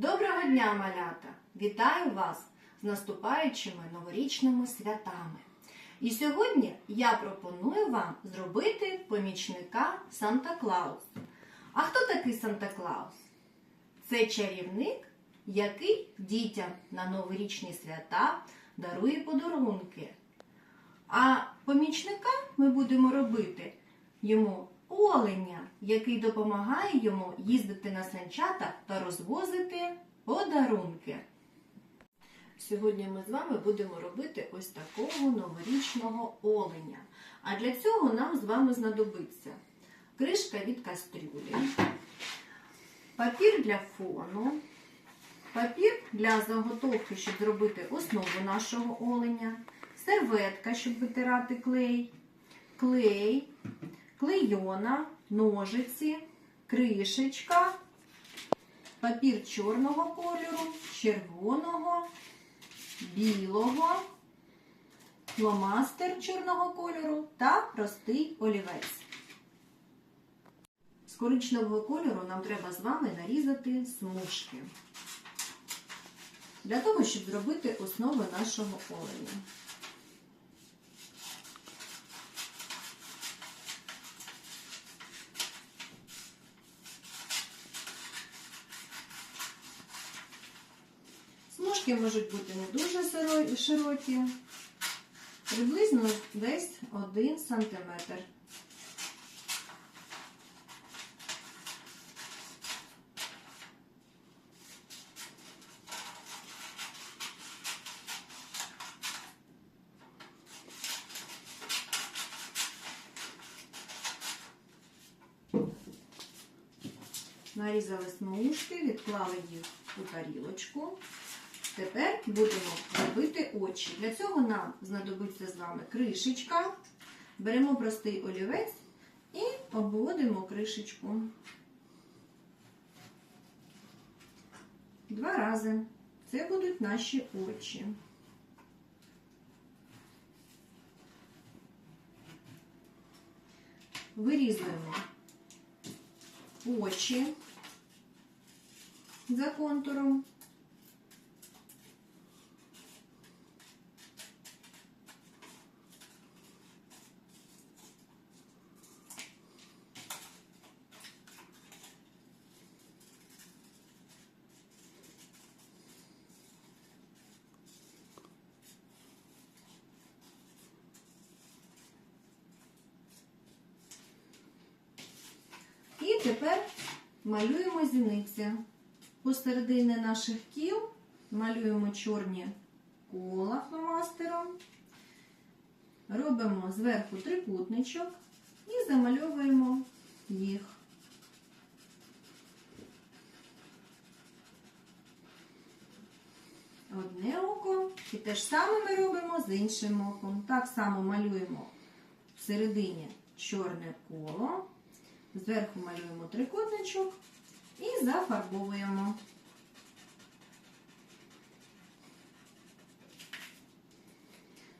Доброго дня, малята! Вітаю вас з наступаючими новорічними святами. І сьогодні я пропоную вам зробити помічника Санта Клаус. А хто такий Санта Клаус? Це чарівник, який дітям на новорічні свята дарує подарунки. А помічника ми будемо робити йому оленя, який допомагає йому їздити на санчатах та розвозити подарунки. Сьогодні ми з вами будемо робити ось такого новорічного оленя. А для цього нам з вами знадобиться кришка від кастрюлі, папір для фону, папір для заготовки, щоб зробити основу нашого оленя, серветка, щоб витирати клей, клей, клейона, ножиці, кришечка, папір чорного кольору, червоного, білого, фломастер чорного кольору та простий олівець. З коричневого кольору нам треба з вами нарізати смужки. Для того, щоб зробити основи нашого оленя. Смужки можуть бути не дуже широкі, приблизно десь 1 сантиметр. Нарізали смужки, відклали їх у тарілочку. Тепер будемо робити очі. Для цього нам знадобиться з вами кришечка. Беремо простий олівець і обводимо кришечку. Два рази. Це будуть наші очі. Вирізуємо очі за контуром. І тепер малюємо зіниці. Посередині наших кіл малюємо чорні кола фломастером, робимо зверху трикутничок і замальовуємо їх. Одне око. І те ж саме ми робимо з іншим оком. Так само малюємо всередині чорне коло. Зверху малюємо трикутничок і зафарбовуємо.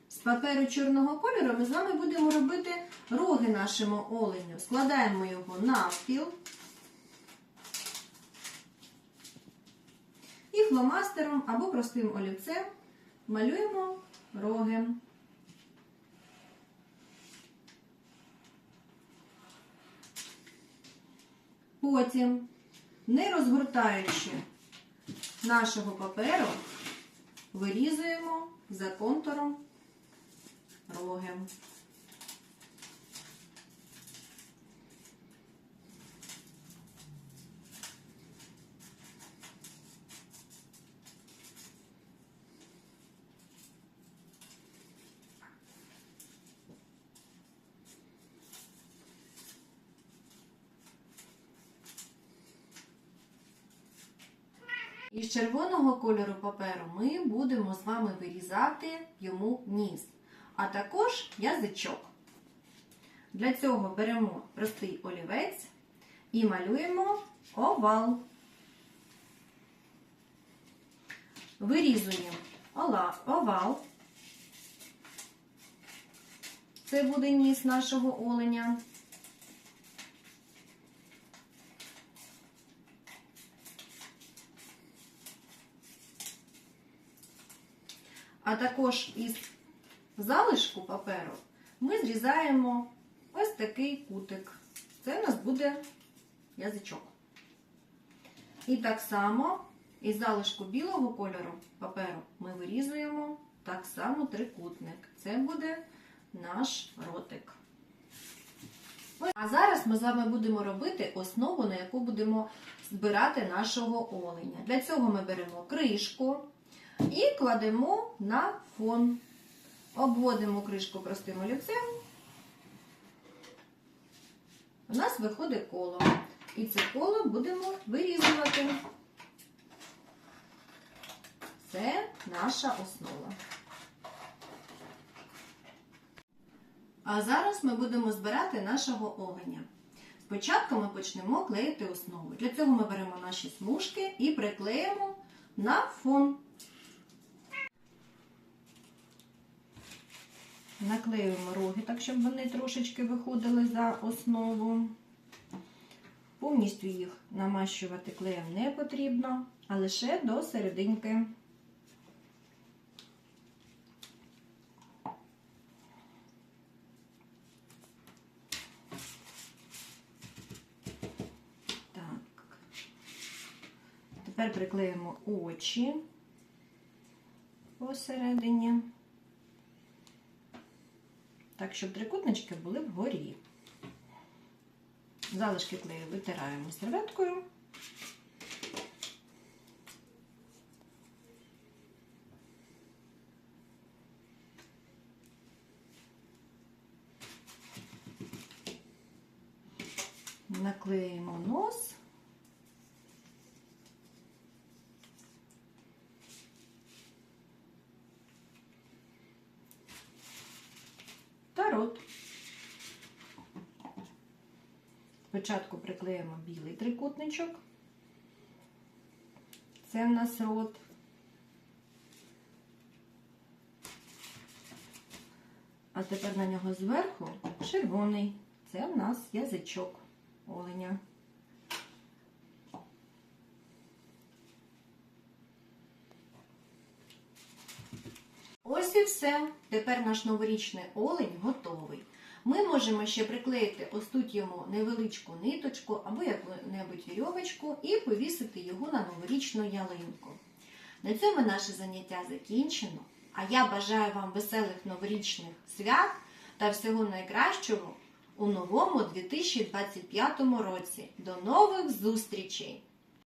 З паперу чорного кольору ми з вами будемо робити роги нашому оленю. Складаємо його навпіл і фломастером або простим олівцем малюємо роги. Потім, не розгортаючи нашого паперу, вирізуємо за контуром роги. Із червоного кольору паперу ми будемо з вами вирізати йому ніс, а також язичок. Для цього беремо простий олівець і малюємо овал. Вирізуємо овал. Це буде ніс нашого оленя. А також із залишку паперу ми зрізаємо ось такий кутик. Це у нас буде язичок. І так само із залишку білого кольору паперу ми вирізуємо так само трикутник. Це буде наш ротик. А зараз ми з вами будемо робити основу, на яку будемо збирати нашого оленя. Для цього ми беремо кришку і кладемо на фон. Обводимо кришку простим олівцем. У нас виходить коло. І це коло будемо вирізувати. Це наша основа. А зараз ми будемо збирати нашого оленя. Спочатку ми почнемо клеїти основу. Для цього ми беремо наші смужки і приклеїмо на фон. Наклеюємо роги так, щоб вони трошечки виходили за основу. Повністю їх намащувати клеєм не потрібно, а лише до серединки. Так. Тепер приклеїмо очі посередині. Так, щоб трикутнички були вгорі. Залишки клею витираємо серветкою. Наклеїмо нос. Та рот. Спочатку приклеїмо білий трикутничок. Це в нас рот. А тепер на нього зверху червоний. Це в нас язичок оленя. Ось і все. Тепер наш новорічний олень готовий. Ми можемо ще приклеїти ось тут йому невеличку ниточку або яку-небудь вірьовочку і повісити його на новорічну ялинку. На цьому наше заняття закінчено. А я бажаю вам веселих новорічних свят та всього найкращого у новому 2025 році. До нових зустрічей!